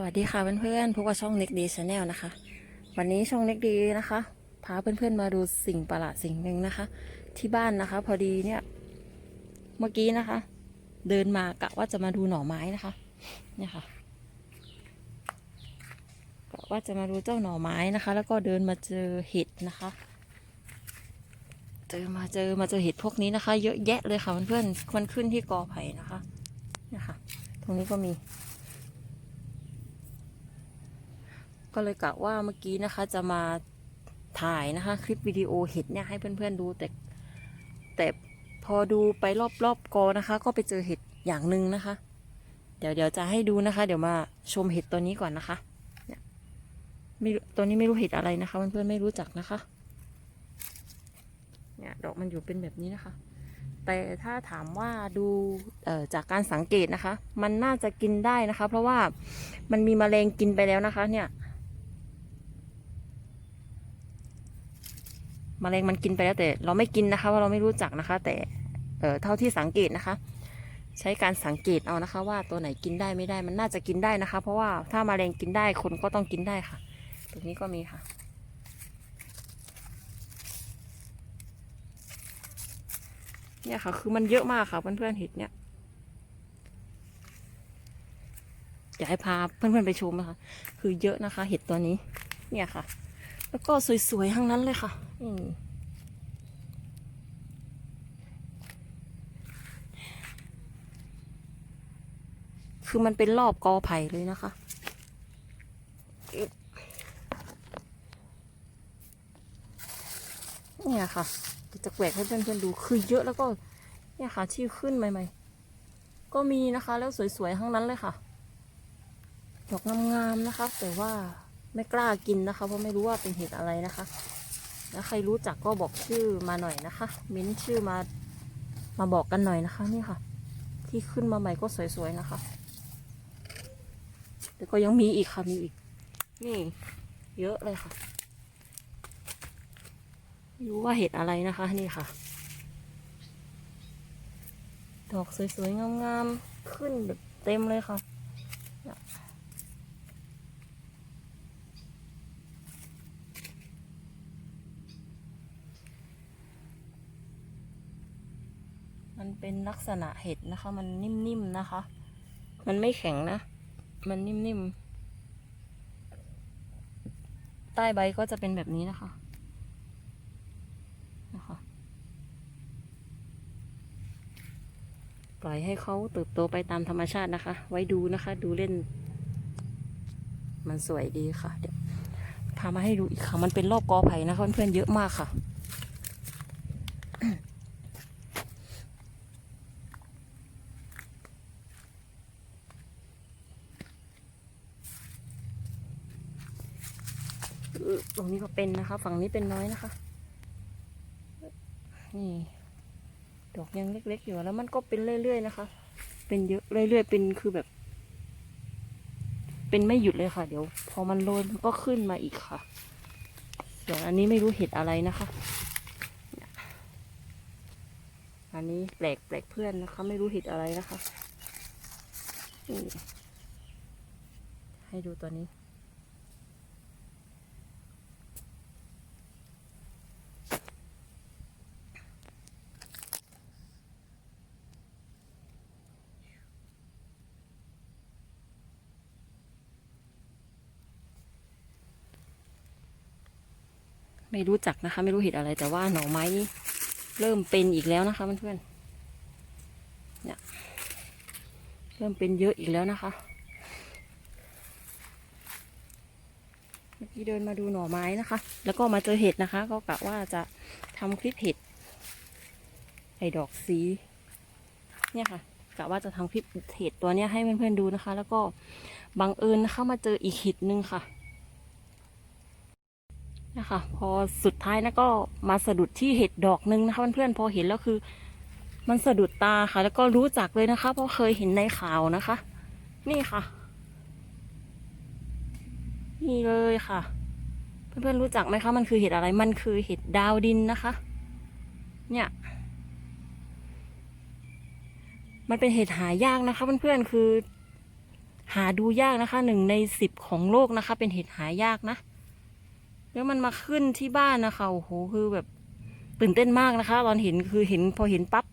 สวัสดีค่ะเพื่อนๆพบกับช่องเน็กดีชาแนลนะคะ วันนี้ช่องเน็กดีนะคะ พาเพื่อนๆมาดูสิ่งประหลาดสิ่งหนึ่งนะคะ ที่บ้านนะคะ พอดีเนี่ยเมื่อกี้นะคะ เดินมากะว่าจะมาดูหน่อไม้นะคะ เนี่ยค่ะกะว่าจะมาดูเจ้าหน่อไม้นะคะ แล้วก็เดินมาเจอเห็ดนะคะ เจอมาเจอมาเจอเห็ดพวกนี้นะคะ เยอะแยะเลยค่ะเพื่อนๆมันขึ้นที่กอไผ่นะคะเนี่ยค่ะ ตรงนี้ก็มี ก็เลยกะว่าเมื่อกี้นะคะ จะมาถ่ายนะคะ คลิปวิดีโอเห็ดเนี่ยให้เพื่อนๆดูแต่แต่พอดูไปรอบๆกอนะคะ ก็ไปเจอเห็ดอย่างหนึ่งนะคะ เดี๋ยวเดี๋ยวจะให้ดูนะคะ เดี๋ยวมาชมเห็ดตัวนี้ก่อนนะคะเนี่ยไม่ตัวนี้ไม่รู้เห็ดอะไรนะคะ เพื่อนๆไม่รู้จักนะคะเนี่ยดอกมันอยู่เป็นแบบนี้นะคะ แต่ถ้าถามว่าดูเอ่อจากการสังเกตนะคะ มันน่าจะกินได้นะคะ เพราะว่ามันมีแมลงกินไปแล้วนะคะ เนี่ย แมลงมันกินไปแล้วแต่ เราไม่กินนะคะว่าเราไม่รู้จักนะคะ แต่เออเท่าที่สังเกตนะคะ ใช้การสังเกตเอานะคะ ว่าตัวไหนกินได้ไม่ได้มันน่าจะกินได้นะคะ เพราะว่าถ้าแมลงกินได้คนก็ต้องกินได้ค่ะ ตรงนี้ก็มีค่ะเนี่ยค่ะ คือมันเยอะมากค่ะเพื่อนๆเห็ดเนี่ยอยากให้พาเพื่อนๆไปชมนะคะ คือเยอะนะคะ เห็ดตัวนี้ เนี่ยค่ะ แล้วก็สวยๆทั้งนั้นเลยค่ะ คือมันเป็นรอบกอไผ่เลยนะคะ เนี่ยค่ะ จะแกวกให้เพื่อนๆดู คือเยอะแล้วก็ เนี่ยค่ะ ที่ขึ้นใหม่ๆ ก็มีนะคะ แล้วสวยๆ ทั้งนั้นเลยค่ะ ดอกงามๆ นะคะ แต่ว่าไม่กล้ากินนะคะ เพราะไม่รู้ว่าเป็นเห็ดอะไรนะคะ แล้วใครรู้จักก็บอกชื่อมาหน่อยนะคะมิ้นชื่อมามาบอกกันหน่อยนะคะนี่ค่ะ ที่ขึ้นมาใหม่ก็สวยๆนะคะแต่ก็ยังมีอีกค่ะมีอีก นี่ เยอะเลยค่ะไม่รู้ว่าเห็ดอะไรนะคะ นี่ค่ะ ดอกสวยๆงามๆขึ้นแบบเต็มเลยค่ะ มันเป็นลักษณะเห็ดนะคะ มันนิ่มๆนะคะ มันไม่แข็งนะ มันนิ่มๆ ใต้ใบก็จะเป็นแบบนี้นะคะ นะคะ ปล่อยให้เขาเติบโตไปตามธรรมชาตินะคะ ไว้ดูนะคะ ดูเล่น มันสวยดีค่ะ เดี๋ยวพามาให้ดูอีกค่ะ มันเป็นรอบกอไผ่นะคะเพื่อนๆเยอะมากค่ะ ตรงนี้ก็ เป็นนะคะ ฝั่งนี้เป็นน้อยนะคะ นี่ ดอกยังเล็กๆอยู่แล้วมันก็เป็นเรื่อยๆนะคะ เป็นเยอะเรื่อยๆเป็นคือแบบ เป็นไม่หยุดเลยค่ะ เดี๋ยว พอมันโรยมันก็ขึ้นมาอีกค่ะส่วนอันนี้ไม่รู้เห็ดอะไรนะคะ อันนี้แปลกแปลกเพื่อนนะคะ ไม่รู้เห็ดอะไรนะคะ ให้ดูตัวนี้ ไม่รู้จักนะคะ ไม่รู้เห็ดอะไรแต่ว่าหน่อไม้นี่เริ่มเป็นอีกแล้วนะคะเพื่อนๆเนี่ยเริ่มเป็นเยอะอีกแล้วนะคะเมื่อกี้เดินมาดูหน่อไม้นะคะ แล้วก็มาเจอเห็ดนะคะ ก็กะว่าจะทำคลิปเห็ดไอ้ดอกสี เนี่ยค่ะกะว่าจะทำคลิปเห็ดตัวเนี้ยให้เพื่อนๆดูนะคะ แล้วก็บังเอิญนะคะมาเจออีกเห็ดนึงค่ะ นะคะ พอสุดท้ายนะก็มาสะดุดที่เห็ดดอกหนึ่งนะคะเพื่อนๆพอเห็นแล้วคือ มันสะดุดตาค่ะ แล้วก็รู้จักเลยนะคะ เพราะเคยเห็นในข่าวนะคะ นี่ค่ะ นี่เลยค่ะ เพื่อนๆรู้จักไหมคะ มันคือเห็ดอะไรมันคือเห็ดดาวดินนะคะ เนี่ยมันเป็นเห็ดหายากนะคะเพื่อนๆคือ หาดูยากนะคะหนึ่งในสิบของโลกนะคะ เป็นเห็ดหายากนะ แล้วมันมาขึ้นที่บ้านนะคะโอ้โหคือแบบตื่นเต้นมากนะคะ ตอนเห็นคือเห็นพอเห็นปั๊บ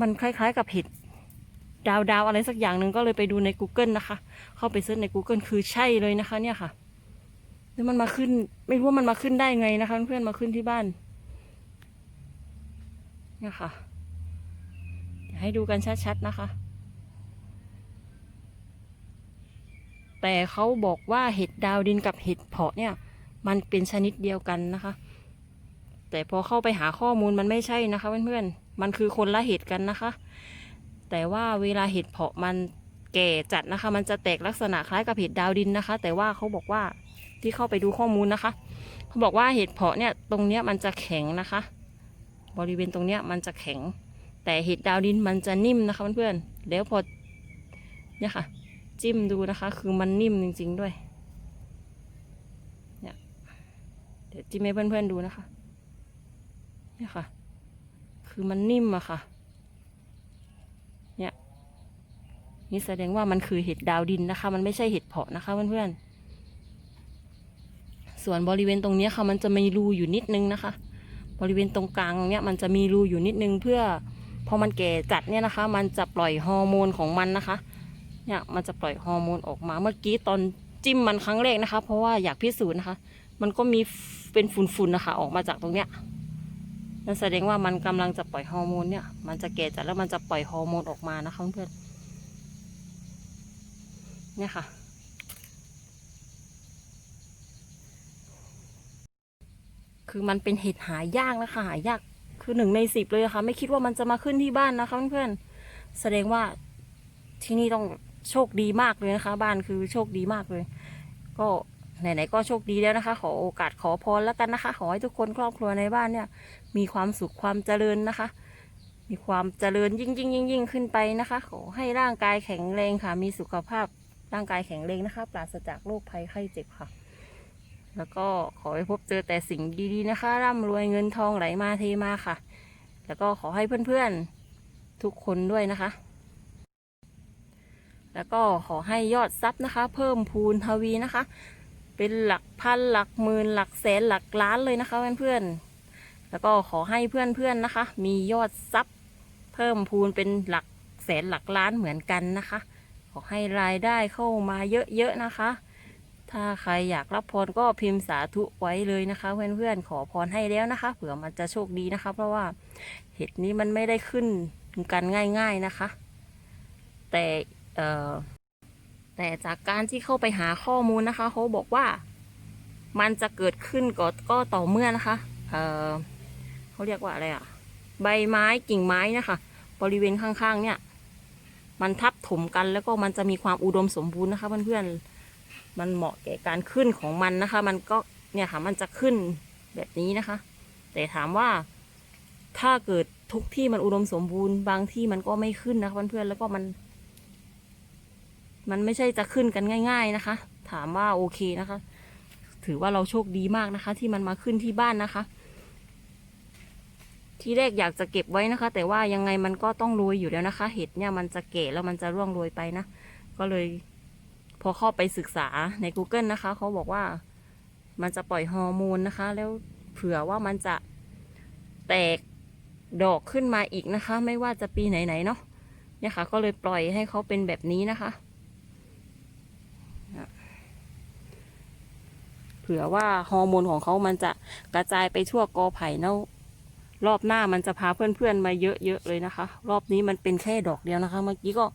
มันคล้าย ๆ กับเห็ดดาวดาวอะไรสักอย่างหนึ่งก็เลยไปดูใน Google นะคะ เข้าไปเซิร์ชใน Google คือใช่เลยนะคะ เนี่ยค่ะ แล้วมันมาขึ้น ไม่รู้ว่ามันมาขึ้นได้ไงนะคะ เพื่อนมาขึ้นที่บ้าน เนี่ยค่ะเดี๋ยให้ดูกันชัดๆนะคะ แต่เขาบอกว่าเห็ดดาวดินกับเห็ดเพาะเนี่ย มันเป็นชนิดเดียวกันนะคะ แต่พอเข้าไปหาข้อมูลมันไม่ใช่นะคะเพื่อนๆ มันคือคนละเห็ดกันนะคะ แต่ว่าเวลาเห็ดเพาะมันแก่จัดนะคะ มันจะแตกลักษณะคล้ายกับเห็ดดาวดินนะคะ แต่ว่าเขาบอกว่าที่เข้าไปดูข้อมูลนะคะ เขาบอกว่าเห็ดเพาะเนี่ยตรงเนี้ยมันจะแข็งนะคะ บริเวณตรงเนี้ยมันจะแข็ง แต่เห็ดดาวดินมันจะนิ่มนะคะเพื่อนๆแล้วพอเนี่ยค่ะ จิ้มดูนะคะ คือมันนิ่มจริง ๆ ด้วยเนี่ย เดี๋ยวจิ้มให้เพื่อนๆดูนะคะเนี่ยค่ะ คือมันนิ่มอะค่ะ เนี่ย นี่แสดงว่ามันคือเห็ดดาวดินนะคะ มันไม่ใช่เห็ดเพาะนะคะเพื่อนๆ ส่วนบริเวณตรงนี้ค่ะ มันจะมีรูอยู่นิดนึงนะคะ บริเวณตรงกลางตรงเนี้ยมันจะมีรูอยู่นิดนึงเพื่อพอมันแก่จัดเนี่ยนะคะ มันจะปล่อยฮอร์โมนของมันนะคะ เนี่ยมันจะปล่อยฮอร์โมนออกมา เมื่อกี้ตอนจิ้มมันครั้งแรกนะคะ เพราะว่าอยากพิสูจน์นะคะ มันก็มีเป็นฝุ่นๆนะคะ ออกมาจากตรงเนี้ยนั่นแสดงว่ามันกำลังจะปล่อยฮอร์โมนเนี่ย มันจะแก่จัดแล้วมันจะปล่อยฮอร์โมนออกมานะคะเพื่อนเนี่ยค่ะ คือมันเป็นเห็ดหายากนะคะ หายากคือหนึ่งในสิบเลยะค่ะ ไม่คิดว่ามันจะมาขึ้นที่บ้านนะคะเพื่อนๆแสดงว่าที่นี่ต้องโชคดีมากเลยนะคะ บ้านคือโชคดีมากเลย ก็ ไหนๆก็โชคดีแล้วนะคะ ขอโอกาสขอพรแล้วกันนะคะ ขอให้ทุกคนครอบครัวในบ้านเนี่ย มีความสุขความเจริญนะคะ มีความเจริญยิ่งยิ่งยิ่งยิ่งขึ้นไปนะคะ ขอให้ร่างกายแข็งแรงค่ะ มีสุขภาพร่างกายแข็งแรงนะคะ ปราศจากโรคภัยไข้เจ็บค่ะ แล้วก็ขอให้พบเจอแต่สิ่งดีๆนะคะ ร่ำรวยเงินทองไหลมาเทมาค่ะ แล้วก็ขอให้เพื่อนๆทุกคนด้วยนะคะ แล้วก็ขอให้ยอดทรัพย์นะคะ เพิ่มพูนทวีนะคะ เป็นหลักพันหลักหมื่นหลักแสนหลักล้านเลยนะคะเพื่อนๆ แล้วก็ขอให้เพื่อนๆนะคะ มียอดทรัพย์เพิ่มพูนเป็นหลักแสนหลักล้านเหมือนกันนะคะ ขอให้รายได้เข้ามาเยอะๆนะคะ ถ้าใครอยากรับพรก็พิมพ์สาธุไว้เลยนะคะ เพื่อนๆขอพรให้แล้วนะคะ เผื่อมันจะโชคดีนะคะ เพราะว่าเห็ดนี้มันไม่ได้ขึ้นกันง่าย ๆนะคะ แต่ แต่จากการที่เข้าไปหาข้อมูลนะคะเขาบอกว่ามันจะเกิดขึ้นก็ก็ต่อเมื่อนะคะเออเขาเรียกว่าอะไรอะใบไม้กิ่งไม้นะคะ บริเวณข้างๆ เนี่ย มันทับถมกันแล้วก็มันจะมีความอุดมสมบูรณ์นะคะเพื่อนๆมันเหมาะแก่การขึ้นของมันนะคะ มันก็เนี่ยค่ะมันจะขึ้นแบบนี้นะคะ แต่ถามว่าถ้าเกิดทุกที่มันอุดมสมบูรณ์บางที่มันก็ไม่ขึ้นนะคะเพื่อนๆแล้วก็มัน มันไม่ใช่จะขึ้นกันง่าย ๆนะคะ ถามว่าโอเคนะคะ ถือว่าเราโชคดีมากนะคะ ที่มันมาขึ้นที่บ้านนะคะ ที่แรกอยากจะเก็บไว้นะคะ แต่ว่ายังไงมันก็ต้องโรยอยู่แล้วนะคะ เห็ดเนี่ยมันจะเก่แล้วมันจะร่วงโรยไปนะ ก็เลยพอเข้าไปศึกษาใน Google นะคะ เขาบอกว่ามันจะปล่อยฮอร์โมนนะคะ แล้วเผื่อว่ามันจะแตกดอกขึ้นมาอีกนะคะ ไม่ว่าจะปีไหนๆเนาะเนี่ยค่ะ ก็เลยปล่อยให้เขาเป็นแบบนี้นะคะ ผื่อว่าฮอร์โมนของเขามันจะกระจายไปทั่วกอไผ่แล้วรอบหน้ามันจะพาเพื่อนๆมาเยอะๆเลยนะคะ รอบนี้มันเป็นแค่ดอกเดียวนะคะ เมื่อกี้ก็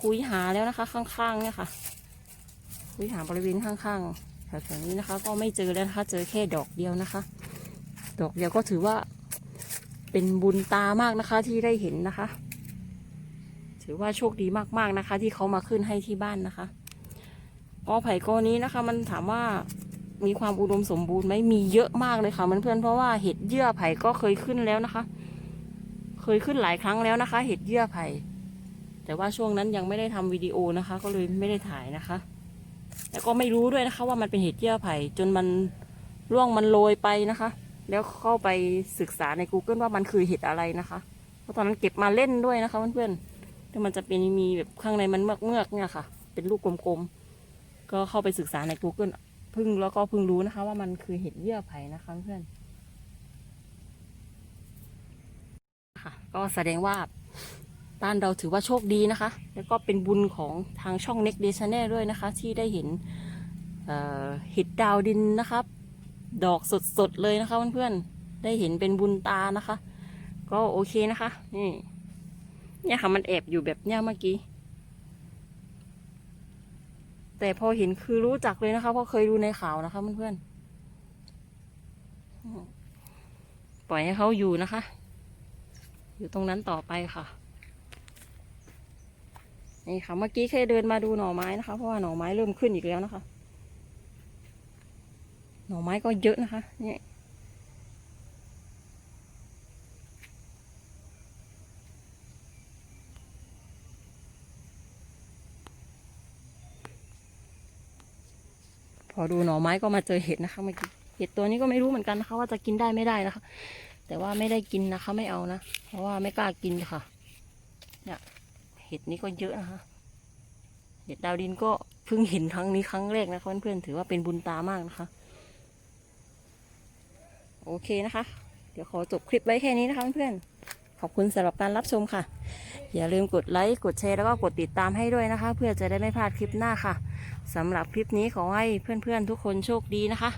คุยหาแล้วนะคะ ข้างๆเนี่ยค่ะ คุยหาบริเวณข้างๆแถวๆนี้นะคะ ก็ไม่เจอแล้วนะคะ เจอแค่ดอกเดียวนะคะ ดอกเดียวก็ถือว่าเป็นบุญตามากนะคะที่ได้เห็นนะคะ ถือว่าโชคดีมากๆนะคะ ที่เขามาขึ้นให้ที่บ้านนะคะกอไผ่กอนี้นะคะ มันถามว่า มีความอุดมสมบูรณ์ไหมมีเยอะมากเลยค่ะมันเพื่อนเพราะว่าเห็ดเยื่อไผ่ก็เคยขึ้นแล้วนะคะ เคยขึ้นหลายครั้งแล้วนะคะ เห็ดเยื่อไผ่แต่ว่าช่วงนั้นยังไม่ได้ทำวิดีโอนะคะ ก็เลยไม่ได้ถ่ายนะคะ แล้วก็ไม่รู้ด้วยนะคะ ว่ามันเป็นเห็ดเยื่อไผ่จนมันร่วงมันโรยไปนะคะ แล้วเข้าไปศึกษาใน Google ว่ามันคือเห็ดอะไรนะคะเพราะตอนนั้นเก็บมาเล่นด้วยนะคะเพื่อนๆแล้วมันจะเป็นมีแบบข้างในมันเมือกเมือกเนี่ยค่ะ เป็นลูกกลมๆก็เข้าไปศึกษาใน Google พิ่งแล้วก็พิ่งรู้นะคะ ว่ามันคือเห็ดเยื่อไผ่นะคะเพื่อนค่ะ ก็แสดงว่าบ้านเราถือว่าโชคดีนะคะ แล้วก็เป็นบุญของทางช่อง Next Day Channel ด้วยนะคะ ที่ได้เห็นเอ่อเห็ดดาวดินนะครับ ดอกสดๆเลยนะคะเพื่อนๆได้เห็นเป็นบุญตานะคะ ก็โอเคนะคะ นี่เนี่ยค่ะมันแอบอยู่แบบเนี้ยเมื่อกี้ แต่พอเห็นคือรู้จักเลยนะคะเพราะเคยดูในข่าวนะคะเพื่อนๆปล่อยให้เขาอยู่นะคะ อยู่ตรงนั้นต่อไปค่ะนี่ค่ะเมื่อกี้แค่เดินมาดูหน่อไม้นะคะ เพราะว่าหน่อไม้เริ่มขึ้นอีกแล้วนะคะ หน่อไม้ก็เยอะนะคะนี่ย อดูหน่อไม้ก็มาเจอเห็ดนะคะเมื่อกี้เห็ดตัวนี้ก็ไม่รู้เหมือนกันนะคะ ว่าจะกินได้ไม่ได้นะคะ แต่ว่าไม่ได้กินนะคะ ไม่เอานะเพราะว่าไม่กล้ากินค่ะ เนี่ยเห็ดนี้ก็เยอะนะคะเห็ดดาวดินก็เพิ่งเห็นครั้งนี้ครั้งแรกนะคะเพื่อนๆถือว่าเป็นบุญตามากนะคะ โอเคนะคะ เดี๋ยวขอจบคลิปไว้แค่นี้นะคะเพื่อนๆ ขอบคุณสำหรับการรับชมค่ะ อย่าลืมกดไลค์ กดแชร์ แล้วก็กดติดตามให้ด้วยนะคะ เพื่อจะได้ไม่พลาดคลิปหน้าค่ะสำหรับคลิปนี้ขอให้เพื่อนๆทุกคนโชคดีนะคะ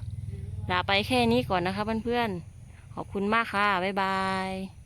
ลาไปแค่นี้ก่อนนะคะเพื่อนๆขอบคุณมากค่ะบ๊ายบาย